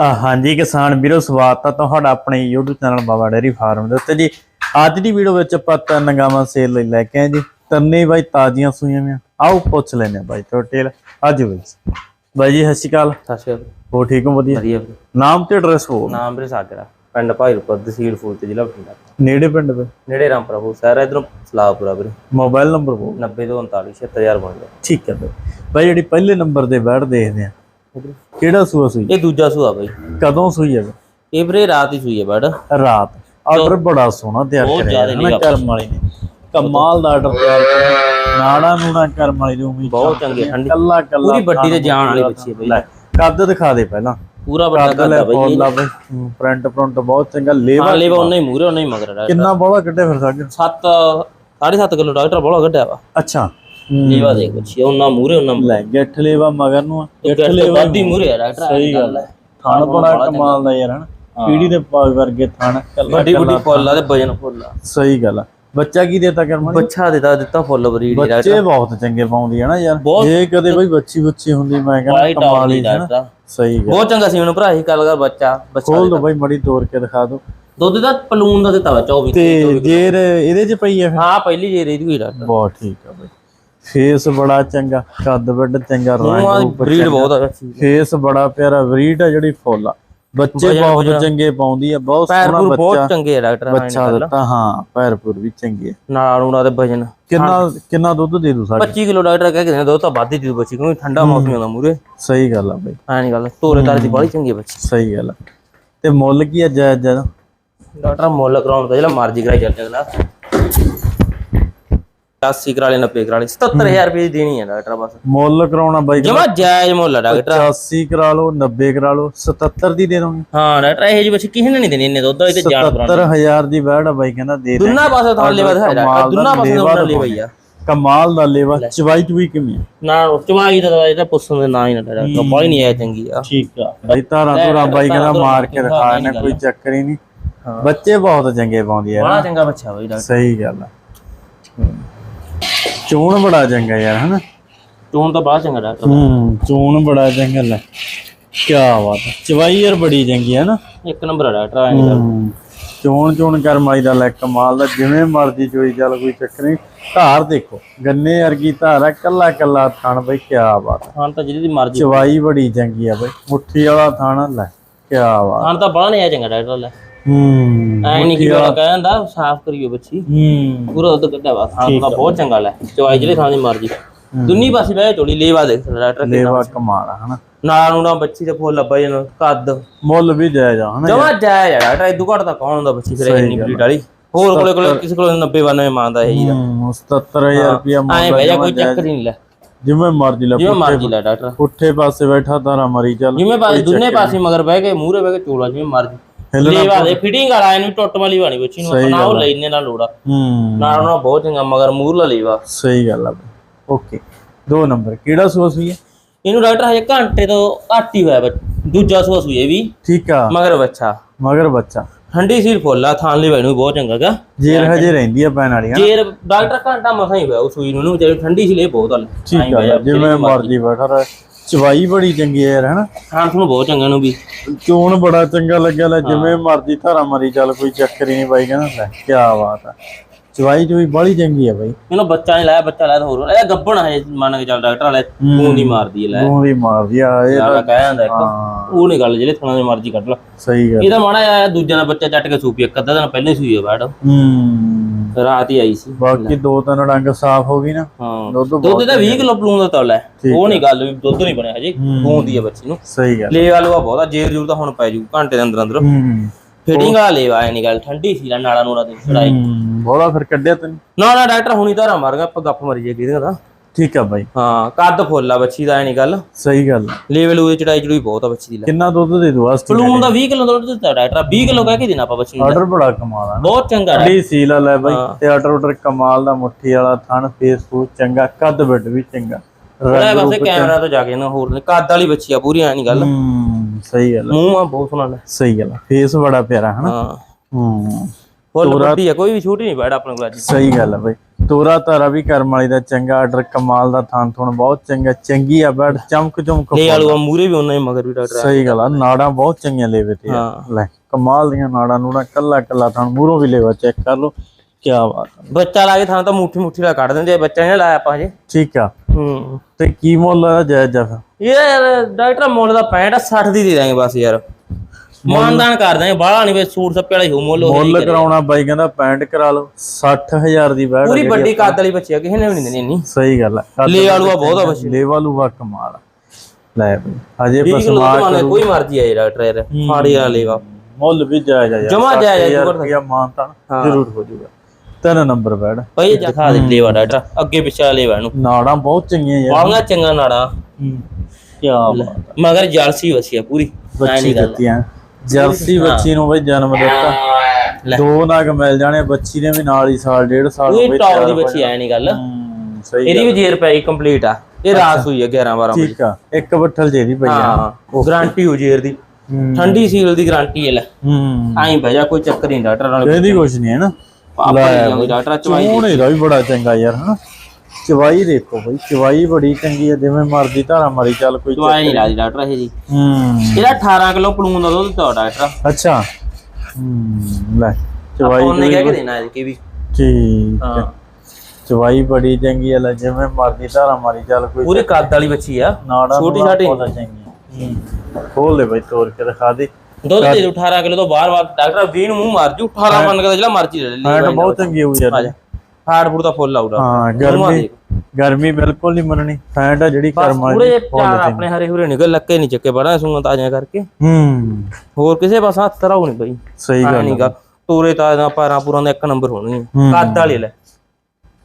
ਆ ਹਾਂਜੀ ਕਿਸਾਨ ਵੀਰੋ ਸਵਾਗਤ ਹੈ ਤੁਹਾਡਾ ਆਪਣੇ YouTube channel Baba dairy farm ਦੇ ਉੱਤੇ ਜੀ। ਅੱਜ ਦੀ ਵੀਡੀਓ ਵਿੱਚ ਆਪਾਂ ਤਿੰਨ ਗਾਵਾਂ ਸੇਲ ਲਈ ਲੈ ਕੇ ਆਏ ਜੀ। ਤਿੰਨੇ ਬਾਈ ਤਾਜ਼ੀਆਂ ਸੂਈਆਂ ਨੇ ਆਓ ਪੁੱਛ ਲੈਨੇ ਆ ਬਾਈ ਟੋਟਲ ਅੱਜ ਬਾਈ ਬਾਈ ਜੀ ਸਤਿ ਸ਼੍ਰੀ ਅਕਾਲ। ਸਤਿ ਸ਼੍ਰੀ ਅਕਾਲ। ਹੋ ਠੀਕ ਹੋ? ਵਧੀਆ। ਵਧੀਆ। ਨਾਮ ਤੇ ਐਡਰੈਸ ਹੋ ਨਾਮ ਵੀਰੇ ਸਾਗਰਾ। ਪਿੰਡ ਭਾਈਰਪੁਰ ਤਹਿਸੀਲ ਫੂਲ ਤੇ ਜ਼ਿਲ੍ਹਾ ਬਠਿੰਡਾ। ਨੇੜੇ ਪਿੰਡ ਦੇ? ਨੇੜੇ ਰਾਮਪੁਰਾ ਹੋ ਸ਼ਹਿਰ ਇਧਰੋਂ ਸਲਾਹਪੁਰਾ ਵੀਰੇ। ਮੋਬਾਈਲ ਨੰਬਰ ਬੋਲ। 90 ਤੋਂ 39 76000 ਬਣ ਗਿਆ ਠੀਕ ਹੈ ਬਾਈ। ਬਾਈ ਜਿਹੜੀ ਪਹਿਲੇ ਨੰਬਰ ਦੇ ਬੈਠ ਦੇਖਦੇ ਆ ਕਿਹੜਾ ਸੂਆ ਸੂਈ? ਇਹ ਦੂਜਾ ਸੂਆ ਬਾਈ। ਕਦੋਂ ਸੂਈ ਹੈ ਇਹ ਵੀਰੇ ਰਾਤ ਹੀ ਸੂਈ ਹੈ ਬੜ ਰਾਤ। ਆਰਡਰ ਬੜਾ ਸੋਹਣਾ ਤਿਆਰ ਕਰਿਆ ਹੈ ਨਾ ਕਰਮ ਵਾਲੀ ਨੇ। ਕਮਾਲ ਦਾ ਆਰਡਰ ਤਿਆਰ ਕਰਿਆ। ਨਾੜਾ ਨੂੜਾ ਕਰਮ ਵਾਲੀ ਨੂੰ ਵੀ ਬਹੁਤ ਚੰਗੇ ਠੰਡੀ। ਕੱਲਾ ਕੱਲਾ ਪੂਰੀ ਵੱਡੀ ਤੇ ਜਾਣ ਵਾਲੀ ਬੱਚੀ ਹੈ ਬਾਈ। ਕੱਦ ਦਿਖਾ ਦੇ ਪਹਿਲਾਂ। ਪੂਰਾ ਵੱਡਾ ਕੱਦ ਕਰਦਾ ਬਾਈ। ਪ੍ਰਿੰਟ ਪ੍ਰਿੰਟ ਬਹੁਤ ਚੰਗਾ। ਲੇਵਾ ਹਾਂ ਲੈਵਾ ਉਹਨਾਂ ਹੀ ਮੂਰੇ ਉਹਨਾਂ ਹੀ ਮਗਰ ਕਿੰਨਾ ਬੋਲਾ ਕੱਢੇ ਫਿਰ ਸਾਗ? 7 7.5 ਕਿਲੋ ਡਾਕਟਰ ਬੋਲਾ ਕੱਢਿਆ ਵਾ। ਅੱਛਾ। ਲੈਵਾ ਦੇਖ ਬੱਚੀ ਉਹਨਾਂ ਮੂਰੇ ਉਹਨਾਂ ਲੈ ਗਿੱਠ ਲੇਵਾ ਮਗਰ ਨੂੰ ਆ। ਲੇਵਾ ਵੱਡੀ ਮੂਰੇ ਆ ਡਾਕਟਰ ਸਹੀ ਗੱਲ ਹੈ ਥਣ ਬੜਾ ਕਮਾਲ ਦਾ ਯਾਰ ਹਨ? ਪੀੜੀ ਦੇ ਪਾਗ ਵਰਗੇ ਥਣ ਕੱਲਾ ਵੱਡੀ ਵੱਡੀ ਫੁੱਲ ਆ ਤੇ ਵਜਨ ਫੁੱਲ ਆ। ਸਹੀ ਗੱਲ ਆ। ਬੱਚਾ ਕੀ ਦੇਤਾ ਕਰਮ ਬੱਚਾ ਦਿੱਤਾ ਦਿੱਤਾ ਫੁੱਲ ਬਰੀਡ ਡਾਕਟਰ ਬੱਚੇ ਬਹੁਤ ਚੰਗੇ ਪਾਉਂਦੀ ਹੈ ਨਾ ਯਾਰ। ਬਹੁਤ- ਜੇ ਕਦੇ ਬਈ ਬੱਚੀ ਬੱਚੀ ਹੁੰਦੀ ਮੈਂ ਕਹਿੰਦਾ ਵਾਈਟ ਕਮਾਲ ਹੀ ਹੈ ਨਾ। ਡਾਕਟਰ ਸਹੀ ਗੱਲ ਬਹੁਤ ਚੰਗਾ ਸੀ ਮੈਨੂੰ ਭਰਾ ਹੀ ਕੱਲ ਕਰ ਬੱਚਾ ਬੱਚਾ ਖੋਲ ਦੋ ਬਈ ਮੜੀ ਤੋੜ ਕੇ ਦਿਖਾ ਦੋ। ਦੁੱਧ ਦਾ ਪਲੂਨ ਦਾ ਦਿੱਤਾ ਵਾ 24 ਤੇ ਜੇਰ ਇਹਦੇ ਚ ਪਈ ਹੈ ਫਿਰ? ਹਾਂ ਪਹਿਲੀ ਜੇ ਰਹੀ ਦੀ ਡਾਕਟਰ। ਬਹੁਤ ਠੀਕ ਆ ਬਈ। ਫੇਸ ਬੜਾ ਚੰਗਾ ਕੱਦ ਵੱਡ ਚੰਗਾ ਦੀ ਰੰਗ ਬਰੀਡ ਬਹੁਤ ਆ। ਫੇਸ ਬੜਾ ਪਿਆਰਾ ਬਰੀਡ ਆ ਜਿਹੜੀ ਫੁੱਲ ਆ। ਬੱਚੇ ਬਹੁਤ ਚੰਗੇ ਪਾਉਂਦੀ ਆ ਬਹੁਤ ਸੋਹਣਾ ਬੱਚਾ ਬਹੁਤ ਚੰਗੇ ਆ ਡਾਕਟਰ ਬੱਚਾ ਦਿੱਤਾ ਹਾਂ ਪੈਰਪੁਰ ਵੀ ਚੰਗੇ। ਨਾਲ ਉਹਨਾਂ ਦੇ ਵਜਨ। ਕਿੰਨਾ ਕਿੰਨਾ ਦੁੱਧ ਦੇ ਦੂ ਸਾਡੇ? 25 ਕਿਲੋ ਡਾਕਟਰ ਕਹਿ ਕੇ ਦਿੰਦੇ ਦੁੱਧ ਤਾਂ ਵੱਧ ਹੀ ਦੀ ਬੱਚੀ ਕਿਉਂਕਿ ਠੰਡਾ ਮੌਸਮ ਹੁੰਦਾ ਮੂਰੇ ਸਹੀ ਗੱਲ ਆ ਬਈ। ਐ ਨਹੀਂ ਗੱਲ ਤੋਰੇ ਤਾਰੇ ਦੀ ਬੜੀ ਚੰਗੀ ਬੱਚੀ। ਸਹੀ ਗੱਲ ਤੇ ਮੁੱਲ ਕੀ ਆ ਜਾਇਜ਼ ਜਾਇਜ਼ ਡਾਕਟਰ ਮੁੱਲ ਕਰਾਉਣ ਦਾ ਜਿਹੜਾ ਮਰਜ਼ੀ ਕਰਾਈ ਚੱਲ ਅਗਲਾ 80 ਕਰਾ ਲੈ 90 ਕਰਾ ਲੈ 77000 ਰੁਪਏ ਦੀ ਦੇਣੀ ਹੈ ਡਾਕਟਰ ਬਸ। ਮੁੱਲ ਕਰਾਉਣਾ ਬਾਈ ਜਮਾ ਜਾਇਜ਼ ਮੁੱਲ ਆ ਡਾਕਟਰ। 85 ਕਰਾ ਲਓ 90 ਕਰਾ ਲਓ 77 ਦੀ ਦੇ ਦੋਗੇ? ਹਾਂ ਡਾਕਟਰ ਇਹ ਜੀ ਬੱਚੀ ਕਿਸੇ ਨੇ ਨਹੀਂ ਦੇਣੀ ਇੰਨੇ ਦੁੱਧ ਇਹ ਤੇ ਜਾਣ ਕਰਾਉਣੀ 77000 ਦੀ ਬੈੜ ਬਾਈ ਕਹਿੰਦਾ ਦੇ ਦੇ। ਦੁੰਨਾ ਪਾਸੇ ਤਾਂ ਲੈਵਾ ਦਿਖਾਇਆ ਡਾਕਟਰ ਦੁੰਨਾ ਪਾਸੇ ਤਾਂ ਲੈਵਾ ਹੀ ਆ ਕਮਾਲ ਦਾ ਲੇਵਾ ਚਵਾਈ ਚੁਈ ਕਿਵੇਂ? ਨਾ ਚਵਾਈ ਦਾ ਇਹਦਾ ਪੁੱਛਣ ਦੇ ਨਾ ਹੀ ਨਾ ਡਾਕਟਰ ਬਾਈ ਨਹੀਂ ਆਇਆ ਚੰਗੀ ਆ। ਠੀਕ ਆ। ਬਾਈ ਧਾਰਾਂ ਧੁਰਾਂ ਬਾਈ ਕਹਿੰਦਾ ਮਾਰ ਕੇ ਦਿਖਾ ਇਹਨੇ ਕੋਈ ਚੱਕਰ ਹੀ ਨਹੀਂ। ਬੱਚੇ ਬਹੁਤ ਚੰਗੇ ਪਾਉਂਦੀ ਆ ਬੜਾ ਚੰਗਾ ਬੱਚਾ ਬਾਈ ਡਾਕਟਰ। ਸਹੀ ਗੱਲ ਆ। ਚੋਣ ਬੜਾ ਚੰਗਾ ਯਾਰ ਹਨਾ? ਤੂੰ ਤਾਂ ਬੜਾ ਚੰਗਾ ਡਾਕਟਰ ਹੂੰ ਚੋਣ ਬੜਾ ਚੰਗਾ ਲੈ। ਕੀ ਬਾਤ ਆ। ਚਵਾਈ ਯਾਰ ਬੜੀ ਚੰਗੀ ਹੈ ਨਾ? ਇੱਕ ਨੰਬਰ ਆ ਹੂੰ ਚੋਣ ਚੋਣ ਕਰਮਾਈ ਦਾ ਲੈ ਕਮਾਲ ਦਾ ਜਿਵੇਂ ਮਰਜ਼ੀ ਚੋਈ ਚੱਲ ਕੋਈ ਚੱਕਰ ਨਹੀਂ। ਧਾਰ ਦੇਖੋ ਗੰਨੇ ਵਰਗੀ ਧਾਰ ਆ ਕੱਲਾ ਕੱਲਾ ਥਣ ਬਈ ਕੀ ਬਾਤ ਆ। ਹਾਂ ਤਾਂ ਜਿਹਦੀ ਮਰਜ਼ੀ। ਚਵਾਈ ਬੜੀ ਚੰਗੀ ਆ ਬਈ ਮੁੱਠੀ ਵਾਲਾ ਥਣ ਲੈ ਕੀ ਬਾਤ ਹਾਂ ਤਾਂ ਨਹੀਂ ਆਇਆ ਚੰਗਾ ਡਾਕਟਰ ਲੈ। ਹੂੰ ਐ ਨਹੀਂ ਕਿ ਕਹਿੰਦਾ ਸਾਫ਼ ਕਰਿਓ ਬੱਚੀ। ਹੂੰ। ਪੂਰਾ ਦੁੱਧ ਕੱਢਿਆ ਵਾ ਹਾਂ ਤਾਂ ਬਹੁਤ ਚੰਗਾ ਲੈ। ਚਵਾਈ ਜਿਹੜੇ ਥਾਂ ਦੀ ਮਰਜ਼ੀ। ਦੁੰਨੀ ਪਾਸੇ ਬਹਿ ਚੋਲੀ ਲੇਵਾ ਦੇਖ ਡਾਕਟਰ ਲੇਵਾ ਕਮਾਲ ਆ ਹਨਾ। ਨਾਲ ਨੂੰ ਨਾ ਬੱਚੀ ਦੇ ਫੁੱਲ ਲੱਭਾ ਜਨ ਕੱਦ। ਮੁੱਲ ਵੀ ਜਾਇਜ਼ ਆ ਹਨਾ ਜਮਾ ਜਾਇ ਆ ਡਾਕਟਰ ਇਦੂ ਘੱਟ ਤਾਂ ਕੌਣ ਹੁੰਦਾ ਬੱਚੀ ਫਿਰ ਇੰਨੀ ਬਰੀਡ ਵਾਲੀ। ਹੋਰ ਕੋਲੇ ਕੋਲੇ ਕਿਸੇ ਕੋਲੇ 90 92 ਮੰਗਦਾ ਇਹ ਜੀ ਦਾ ਹੂੰ 77000 ਰੁਪਿਆ ਐ ਮੁੱਲ ਬਹਿ ਜਾ ਕੋਈ ਚੱਕਰ ਹੀ ਨਹੀਂ ਲੈ। ਜਿਵੇਂ ਮਰਜ਼ੀ ਲੈ ਜਿਵੇਂ ਮਰਜ਼ੀ ਲੈ ਡਾਕਟਰ। ਪੁੱਠੇ ਪਾਸੇ ਬੈਠਾ ਤਾਰਾ ਮਰੀ ਚੱਲ ਜਿਵੇਂ ਪਾਸੇ ਦੁੰਨੇ ਪਾਸੇ ਮਗਰ ਬਹਿ ਕੇ ਮੂਹਰੇ ਬਹਿ ਕੇ ਚੋਲਾ ਜਿਵੇਂ ਮਰਜ਼ੀ। ਲੇਵਾ ਦੇ ਫਿਟਿੰਗ ਵਾਲਾ ਇਹਨੂੰ ਟੁੱਟ ਵਾਲੀ ਬਾਣੀ ਬੱਚੀ ਨੂੰ ਆਪਣਾ ਉਹ ਲੈਨੇ ਨਾਲ ਲੋੜਾ ਹੂੰ। ਨਾਲ ਉਹਨਾਂ ਬਹੁਤ ਚੰਗਾ ਮਗਰ ਮੂਹਰਲਾ ਲੇਵਾ ਸਹੀ ਗੱਲ ਆ ਓਕੇ। ਦੋ ਨੰਬਰ ਕਿਹੜਾ ਸੋਸ ਵੀ ਹੈ ਇਹਨੂੰ ਡਾਕਟਰ ਹਜੇ ਘੰਟੇ ਤੋਂ ਘੱਟ ਹੀ ਹੋਇਆ ਬੱਚ- ਦੂਜਾ ਸੂਆ ਸੂਏ ਵੀ। ਠੀਕ ਆ। ਮਗਰ ਬੱਚਾ। ਮਗਰ ਬੱਚਾ। ਠੰਡੀ ਸੀਰ ਫੁੱਲਾ ਥਾਂ ਲਈ ਨੂੰ ਬਹੁਤ ਚੰਗਾ ਗਾ। ਜੇਰ ਹਜੇ ਰਹਿੰਦੀ ਆ ਪੈਣ ਵਾਲੀ? ਜੇਰ ਡਾਕਟਰ ਘੰਟਾ ਮਸਾਂ ਹੀ ਹੋਇਆ ਉਹ ਸੂਈ ਨੂੰ ਵਿਚਾਰੀ ਠੰਡੀ ਸੀ ਲੈ ਬਹੁਤ ਹਲ ਠੀਕ ਆ ਜਿਵੇਂ ਮਰਜ਼ੀ ਬੈਠਾ ਰਹੇ। ਚਵਾਈ ਬੜੀ ਚੰਗੀ ਹੈ ਯਾਰ ਹਨਾ? ਖਾਣ ਨੂੰ ਬਹੁਤ ਚੰਗਾ ਨੂੰ ਵੀ। ਚੋਣ ਬੜਾ ਚੰਗਾ ਲੱਗਿਆ ਲੈ ਜਿਵੇਂ ਮਰਜ਼ੀ ਧਾਰਾ ਮਰੀ ਚੱਲ ਕੋਈ ਚੱਕਰ ਹੀ ਨਹੀਂ ਬਾਈ ਕਹਿੰਦਾ ਲੈ ਕੀ ਬਾਤ ਆ। ਚਵਾਈ ਚੋਈ ਬੜੀ ਚੰਗੀ ਆ ਬਾਈ। ਇਹਨੂੰ ਬੱਚਾ ਨਹੀਂ ਲਾਇਆ ਬੱਚਾ ਲਾਇਆ ਤਾਂ ਹੋਰ ਇਹ ਗੱਬਣ ਹੈ ਮੰਨ ਕੇ ਚੱਲ ਡਾਕਟਰ ਵਾਲੇ ਮੂੰਹ ਦੀ ਮਾਰਦੀ ਲੈ। ਮੂੰਹ ਦੀ ਮਾਰਦੀ ਆ ਇਹ ਜ਼ਿਆਦਾ ਕਹਿ ਜਾਂਦਾ ਇੱਕ। ਉਹ ਨਹੀਂ ਗੱਲ ਜਿਹੜੇ ਥਾਂ ਦੀ ਮਰਜ਼ੀ ਕੱਢ ਲਾ। ਸਹੀ ਗੱਲ। ਇਹਦਾ ਮਾੜਾ ਆਇਆ ਦੂਜਾ ਦਾ ਬੱਚਾ ਚੱਟ ਕੇ ਸੂਪੀ ਇੱਕ ਅੱਧਾ ਦਿਨ ਪਹਿਲਾਂ ਹੀ ਸੂਈ ਹੈ ਬੈਡ ਹੂੰ। ਰਾਤ ਹੀ ਆਈ ਸੀ। ਬਾਕੀ ਦੋ ਤਿੰਨ ਡੰਗ ਸਾਫ਼ ਹੋ ਗਈ ਨਾ ਹਾਂ। ਦੁੱਧ ਦੁੱਧ ਦਾ 20 ਕਿਲੋ ਪਲੂਣ ਦਾ ਤੌਲ ਹੈ। ਉਹ ਨਹੀਂ ਗੱਲ ਵੀ ਦੁੱਧ ਨਹੀਂ ਬਣਿਆ ਹਜੇ ਗੂੰਦੀ ਹੈ ਬੱਚੀ ਨੂੰ। ਸਹੀ ਗੱਲ ਲੈ ਵਾਲੂਆ ਬਹੁਤਾ ਜੇਰ ਜੂਰ ਤਾਂ ਹੁਣ ਪੈ ਜੂ ਘੰਟੇ ਦੇ ਅੰਦਰ ਅੰਦਰ ਫਿਟਿੰਗ ਵਾਲਾ ਲੈ ਆਇਆ ਨਹੀਂ ਗੱਲ ਠੰਡੀ ਸੀ ਨਾਲਾ ਨੂੜਾ ਦੀ ਹੂੰ ਬੋਲਾ ਫਿਰ ਕੱਢਿਆ ਤੈਨੂੰ। ਨਾ ਨਾ ਡਾਕਟਰ ਹੁਣੀ ਧਾਰਾ ਮਾਰ ਗਿਆ ਆਪਾਂ ਗੱਪ ਮਰੀ ਜੇ ਕਿਹਦੇ ਦਾ ਠੀਕ ਆ ਬਾਈ। ਹਾਂ ਕੱਦ ਫੁੱਲ ਆ ਬੱਚੀ ਦਾ ਐ ਨਹੀਂ ਗੱਲ। ਸਹੀ ਗੱਲ। ਲੈਵਲ ਉਹਦੀ ਚੜਾਈ ਚੜੂਈ ਬਹੁਤ ਆ ਬੱਚੀ ਦੀ ਲੈ। ਕਿੰਨਾ ਦੁੱਧ ਦੇ ਦੂ ਆਸਤੀ ਪਲੂਣ ਦਾ 20 ਕਿਲੋ ਦੁੱਧ ਦਿੱਤਾ ਡਾਕਟਰ 20 ਕਿਲੋ ਕਹਿ ਕੇ ਦੇਣਾ ਆਪਾਂ ਬੱਚੀ ਨੂੰ। ਆਰਡਰ ਬੜਾ ਕਮਾਲ ਆ। ਨਾ ਬਹੁਤ ਚੰਗਾ ਬੜੀ ਸੀਲ ਲੈ ਬਾਈ ਤੇ ਆਰਡਰ ਆਰਡਰ ਕਮਾਲ ਦਾ ਮੁੱਠੀ ਵਾਲਾ ਥਣ ਫੇਸ ਫੂਸ ਚੰਗਾ ਕੱਦ ਬਿੱਡ ਵੀ ਚੰਗਾ। ਉਹਦਾ ਬਸ ਕੈਮਰਾ ਤੋਂ ਜਾ ਕੇ ਨਾ ਹੋਰ ਨਹੀਂ ਕੱਦ ਵਾਲੀ ਬੱਚੀ ਆ ਪੂਰੀ ਐ ਨਹੀਂ ਗੱਲ ਸਹੀ ਗੱਲ ਮੂੰਹ ਆ ਬਹੁਤ ਸੋਹਣਾ ਲੈ। ਸਹੀ ਗੱਲ ਫੇਸ ਬੜਾ ਪਿਆਰਾ ਹਨਾ? ਹਾਂ। ਹੂੰ। ਫੁੱਲ ਵੱਡੀ ਆ ਕੋਈ ਵੀ ਛੋਟੀ ਨਹੀਂ ਬੈਠ ਆਪਣੇ ਕੋਲ ਅੱਜ। ਸਹੀ ਗੱਲ ਆ ਬਾਈ। ਤੋਰਾ ਤਾਰਾ ਵੀ ਕਰਮ ਵਾਲੀ ਦਾ ਚੰਗਾ ਆਰਡਰ ਕਮਾਲ ਦਾ ਥਾਨ ਥੁਣ ਬਹੁਤ ਚੰਗਾ ਚੰਗੀ ਆ ਬੈਡ ਚਮਕ ਚਮਕ ਲੈ ਆਲੂ ਮੂਰੇ ਵੀ ਉਹਨਾਂ ਹੀ ਮਗਰ ਵੀ ਡਾਕਟਰ ਸਹੀ ਗੱਲ ਆ ਨਾੜਾਂ ਬਹੁਤ ਚੰਗੀਆਂ ਲੇਵੇ ਤੇ ਲੈ ਕਮਾਲ ਦੀਆਂ ਨਾੜਾਂ ਨੂੜਾਂ ਕੱਲਾ ਕੱਲਾ ਥਾਨ ਮੂਰੋਂ ਵੀ ਲੇਵਾ ਚੈੱਕ ਕਰ ਲਓ ਕੀ ਬਾਤ। ਬੱਚਾ ਲਾ ਕੇ ਥਾਂ ਤਾਂ ਮੁੱਠੀ ਮੁੱਠੀ ਲਾ ਕੱਢ ਦਿੰਦੇ ਬੱਚਾ ਨਹੀਂ ਲਾਇਆ ਆਪਾਂ ਹਜੇ। ਠੀਕ ਆ। ਹੂੰ। ਤੇ ਕੀ ਮੁੱਲ ਆ ਜਾਇਜ਼ ਜਾ ਫਿਰ? ਇਹ ਡਾਕਟਰ ਮੁੱਲ ਦਾ 65 60 ਦੀ ਦੇ ਦਾਂਗੇ ਬਸ ਯਾਰ। ਮਾਨਦਾਨ ਕਰ ਦਾਂਗੇ ਬਾਹਲਾ ਨਹੀਂ ਵੇ ਸੂਟ ਸੱਪੇ ਵਾਲਾ ਹੀ ਮੁੱਲ ਮੁੱਲ ਕਰਾਉਣਾ ਬਾਈ ਕਹਿੰਦਾ ਪੈਂਟ ਕਰਾ ਲਓ 60000 ਦੀ ਬੈਡ ਪੂਰੀ ਵੱਡੀ ਕੱਦ ਵਾਲੀ ਬੱਚੀ ਆ ਕਿਸੇ ਨੇ ਵੀ ਨਹੀਂ ਦੇਣੀ ਇੰਨੀ। ਸਹੀ ਗੱਲ ਆ ਲੈ ਆਲੂਆ ਬਹੁਤ ਆ ਬੱਚੀ। ਲੇਵਾ ਲੂਵਾ ਕਮਾਲ। ਲੈ ਬਈ ਹਜੇ 20 ਕਿਲੋ ਪਸਮਾ ਕੋਈ ਮਰਜ਼ੀ ਆ ਇਹ ਡਾਕਟਰ ਯਾਰ ਫਾੜੀ ਵਾਲਾ ਲੇਗਾ ਮੁੱਲ ਵੀ ਜਾਇਜ਼ ਆ ਜਮਾਂ ਜਾਇਜ਼ ਆ ਜੀ, 60,000 ਰੁਪਇਆ ਮਾਨਤਾ ਹਾਂ। ਜ਼ਰੂਰ ਹੋ ਜਾਊਗਾ। ਤਿੰਨ ਨੰਬਰ ਬੈਡ ਪਈ ਜਾ ਖਾ ਦੇ ਲੇਵਾ ਡਾਕਟਰ ਅੱਗੇ ਪਿੱਛੇ ਵਾਲਾ ਲੇਵਾ ਇਹਨੂੰ ਨਾੜਾਂ ਬਹੁਤ ਚੰਗੀਆਂ ਯਾਰ। ਬਾਲੀਆਂ ਚੰਗਾ ਨਾੜਾ। ਕੀ ਮਗਰ ਜਲਸੀ ਵਸੀ ਆ ਪੂਰੀ। ਬੱਚੀ ਦਿੱਤੀਆਂ। ਜਰਸੀ ਬੱਚੀ ਨੂੰ ਬਈ ਜਨਮ ਦਿੱਤਾ। ਦੋ ਨਗ ਮਿਲ ਜਾਣੇ ਬੱਚੀ ਨੇ ਵੀ ਨਾਲ ਹੀ ਸਾਲ ਡੇਢ ਸਾਲ ਪੂਰੀ ਬਈ ਟੌਪ ਦੀ ਹੋ ਬੱਚੀ ਐ ਨਹੀਂ ਗੱਲ। ਹੂੰ, ਸਹੀ ਇਹਦੀ ਵੀ ਜੇਰ ਪਈ ਕੰਪਲੀਟ ਆ। ਇਹ ਰਾਸ ਹੋਈ ਆ 11 12 ਵਜੇ। ਠੀਕ ਆ। ਇੱਕ ਬੱਠਲ ਜੇ ਦੀ ਪਈ ਆ। ਹਾਂ ਗਾਰੰਟੀ ਹੋ ਜੇਰ ਦੀ। ਹੂੰ। ਠੰਡੀ ਸੀਲ ਦੀ ਗਾਰੰਟੀ ਹੈ ਲੈ। ਹੂੰ। ਆਈ ਬਹਿ ਜਾ ਕੋਈ ਚੱਕਰ ਨਹੀਂ ਡਾਕਟਰ ਨਾਲ ਇਹਦੀ ਕੁਛ ਨਹੀਂ ਹੈ ਨਾ। ਨਹੀਂ ਡਾਕਟਰ ਚਵਾਈ ਚੋਣ ਇਹਦਾ ਵੀ ਬੜਾ ਚੰਗਾ ਯਾਰ ਹਨਾ। ਚਵਾਈ ਦੇਖੋ ਬਈ ਚਵਾਈ ਬੜੀ ਚੰਗੀ ਹੈ ਜਿਵੇਂ ਮਰਜ਼ੀ ਧਾਰਾ ਮਾਰੀ ਚੱਲ ਕੋਈ ਚਵਾਈ ਨਹੀਂ ਲਾਦੀ ਡਾਕਟਰ ਇਹ ਜੀ। ਹੂੰ। ਇਹਦਾ 18 ਕਿਲੋ ਪਲੂਨ ਦਾ ਦੁੱਧ ਦਿੱਤਾ ਡਾਕਟਰ। ਅੱਛਾ। ਹੂੰ ਲੈ ਚਵਾਈ ਉਹਨੇ ਕਹਿ ਕੇ ਦੇਣਾ ਇਹ ਵੀ। ਠੀਕ ਹਾਂ। ਚਵਾਈ ਬੜੀ ਚੰਗੀ ਹੈ ਲੈ ਜਿਵੇਂ ਮਰਜ਼ੀ ਧਾਰਾ ਮਾਰੀ ਚੱਲ ਕੋਈ ਪੂਰੀ ਕੱਦ ਵਾਲੀ ਬੱਚੀ ਆ। ਛੋਟੀ ਛਾਟੀ। ਬਹੁਤ ਚੰਗੀ ਹੂੰ। ਖੋਲ ਲੈ ਬਈ ਤੋੜ ਕੇ ਦਿਖਾ ਦੇ। ਦੁੱਧ ਦੇ ਦਿਓ 18 ਕਿਲੋ ਤੋਂ ਬਾਹਰ ਬਾਹਰ। ਡਾਕਟਰ 20 ਨੂੰ ਮੂੰਹ ਮਾਰ ਜੂ 18 ਮੰਨ ਕੇ ਜਿਹੜਾ ਮਰਜ਼ੀ ਲੈ ਲੈ। ਬਹੁਤ ਚੰਗੀ ਹੋਈ ਯਾਰ ਹਾਰਡ ਫੂਡ ਦਾ ਫੁੱਲ ਆਊਗਾ ਹਾਂ ਗਰਮੀ ਗਰਮੀ ਬਿਲਕੁਲ ਨਹੀਂ ਮੰਨਣੀ। ਫੈਟ ਆ ਜਿਹੜੀ ਕਰਮ ਪੂਰੇ ਚਾਰ ਆਪਣੇ ਹਰੇ ਹੁਰੇ ਨਿਕਲ ਲੱਕੇ ਨਹੀਂ ਚੱਕੇ ਬੜਾ ਸੁੰਗਾ ਤਾਜ਼ੀਆਂ ਕਰਕੇ। ਹੂੰ। ਹੋਰ ਕਿਸੇ ਪਾਸ ਹੱਥ ਤਰਾਉ ਨਹੀਂ ਬਈ। ਸਹੀ ਗੱਲ ਨਹੀਂ ਗਾ ਤੋਰੇ ਤਾਜ਼ਾ ਪਾਰਾਂ ਪੂਰਾਂ ਦਾ ਇੱਕ ਨੰਬਰ ਹੋਣੀ। ਹੂੰ। ਕੱਦ ਵਾਲੇ ਲੈ।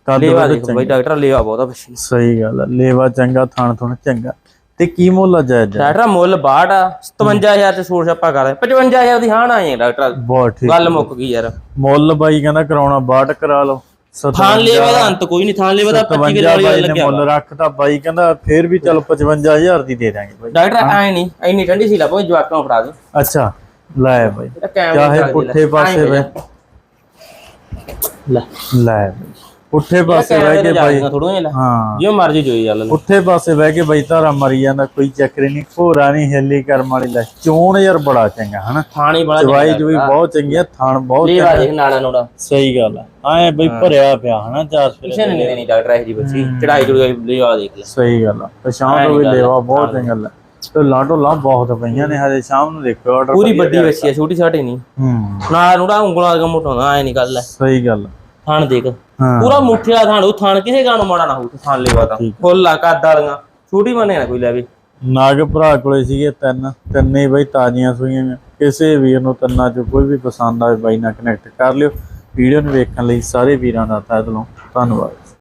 ਕੱਦ ਦੇਖੋ ਬਈ ਡਾਕਟਰ ਲੇਵਾ ਬਹੁਤਾ ਸਹੀ ਗੱਲ ਆ। ਲੇਵਾ ਚੰਗਾ ਥਣ ਥੁਣ ਚੰਗਾ। ਤੇ ਕੀ ਮੁੱਲ ਆ ਜਾਇਜ਼? ਡਾਕਟਰ ਮੁੱਲ 62 ਆ। 57000 ਤੇ ਸੋਰ ਛਾਪਾ ਕਰ 55000 ਦੀ ਹਾਣ ਆਈ ਹੈ ਡਾਕਟਰ। ਬਹੁਤ ਠੀਕ ਗੱਲ ਮੁੱਕ ਗਈ ਯਾਰ। ਮੁੱਲ ਬਾਈ ਕਹਿੰਦਾ ਕਰਾਉਣਾ 62 ਕਰਾ ਲਓ। ਥਾਨ ਲੇਵਾ ਦਾ ਅੰਤ ਕੋਈ ਨਹੀਂ ਥਾਨ ਲੇਵਾ ਦਾ 25 ਕਿਲੋ 55 ਵਾਲੀ ਲੱਗਿਆ ਮੁੱਲ ਰੱਖਤਾ ਬਾਈ ਕਹਿੰਦਾ ਫੇਰ ਵੀ ਚੱਲ 55000 ਦੀ ਦੇ ਦਾਂਗੇ ਬਾਈ। ਡਾਕਟਰ ਐ ਨਹੀਂ ਇੰਨੀ ਠੰਡੀ ਸੀ ਲਾ ਪੋ ਜਵਾਕਾਂ ਫੜਾ ਦੇ ਅੱਛਾ ਲੈ ਬਾਈ। ਚਾਹੇ ਪੁੱਠੇ ਪਾਸੇ ਵੇ ਲੈ। ਲੈ। ਪੁੱਠੇ ਪਾਸੇ ਬਹਿ ਕੇ ਬਾਈ ਜਿਹਾ ਹਾਂ। ਜਿਵੇਂ ਮਰਜ਼ੀ ਜੋਈ ਚੱਲ ਪੁੱਠੇ ਪਾਸੇ ਬਹਿ ਕੇ ਬਾਈ ਧਾਰਾ ਮਰੀ ਜਾਂਦਾ ਕੋਈ ਚੱਕਰ ਨਹੀਂ ਘੋਰਾ ਨਹੀਂ ਹਿੱਲੀ ਕਰਮ ਵਾਲੀ ਲੈ ਚੋਣ ਯਾਰ ਬੜਾ ਚੰਗਾ ਹਨਾ? ਥਾਣੀ ਬੜਾ ਚਵਾਈ ਜੁਈ ਬਹੁਤ ਚੰਗੀ ਆ ਥਣ ਬਹੁਤ ਲੇਵਾ ਦੇਖ ਨਾੜਾ ਨੋੜਾ ਸਹੀ ਗੱਲ ਆ। ਐ ਬਈ ਭਰਿਆ ਪਿਆ ਹਨਾ ਚਾਰ ਸਵੇਰੇ ਕਿਸੇ ਨੇ ਨਹੀਂ ਦੇਣੀ ਡਾਕਟਰ ਇਹ ਜੀ ਬੱਚੀ। ਚੜਾਈ ਚੜਾਈ ਲੇਵਾ ਦੇਖ ਲੈ। ਸਹੀ ਗੱਲ ਆ। ਤੇ ਸ਼ਾਮ ਨੂੰ ਵੀ ਲੇਵਾ ਬਹੁਤ ਚੰਗਾ ਲੈ ਤੇ ਲਾਟੋ ਲਾ ਬਹੁਤ ਪਈਆਂ ਨੇ ਹਜੇ ਸ਼ਾਮ ਨੂੰ ਦੇਖੋ ਆਰਡਰ ਪੂਰੀ ਵੱਡੀ ਬੱਚੀ ਆ ਛੋਟੀ ਛਾਟੀ ਨਹੀਂ। ਹੂੰ। ਨਾ ਨੂੜਾ ਉਂਗਲਾਂ ਦਾ ਮੋਟਾ ਐ ਨਹੀਂ ਗੱਲ ਐ ਸਹੀ ਗੱਲ। ਥਾਣ ਦੇਖ। ਪੂਰਾ ਮੁੱਠੇ ਵਾਲਾ ਥਾਣ ਉਹ ਥਾਣ ਕਿਸੇ ਗਾਣੋਂ ਮਾੜਾ ਨਾ ਹੋਊ ਥਾਣ ਲੇਵਾ ਤਾਂ ਫੁੱਲ ਆ ਕੱਦ ਵਾਲੀਆਂ। ਛੋਟੀ ਬਣੇ ਨਾ ਕੋਈ ਲੈਵੇ ਨਾਗ ਭਰਾ ਕੋਲੇ ਸੀਗੇ ਤਿੰਨ ਤਿੰਨੇ ਬਈ ਤਾਜ਼ੀਆਂ ਸੂਈਆਂ ਕਿਸੇ ਵੀਰ ਨੂੰ ਤਿੰਨਾਂ ਚੋਂ ਕੋਈ ਵੀ ਪਸੰਦ ਆਵੇ ਬਾਈ ਨਾਲ ਕਨੈਕਟ ਕਰ ਲਿਓ। ਵੀਡੀਓ ਨੂੰ ਵੇਖਣ ਲਈ ਸਾਰੇ ਵੀਰਾਂ ਦਾ ਤਹਿ ਦਿਲੋਂ ਧੰਨਵਾਦ।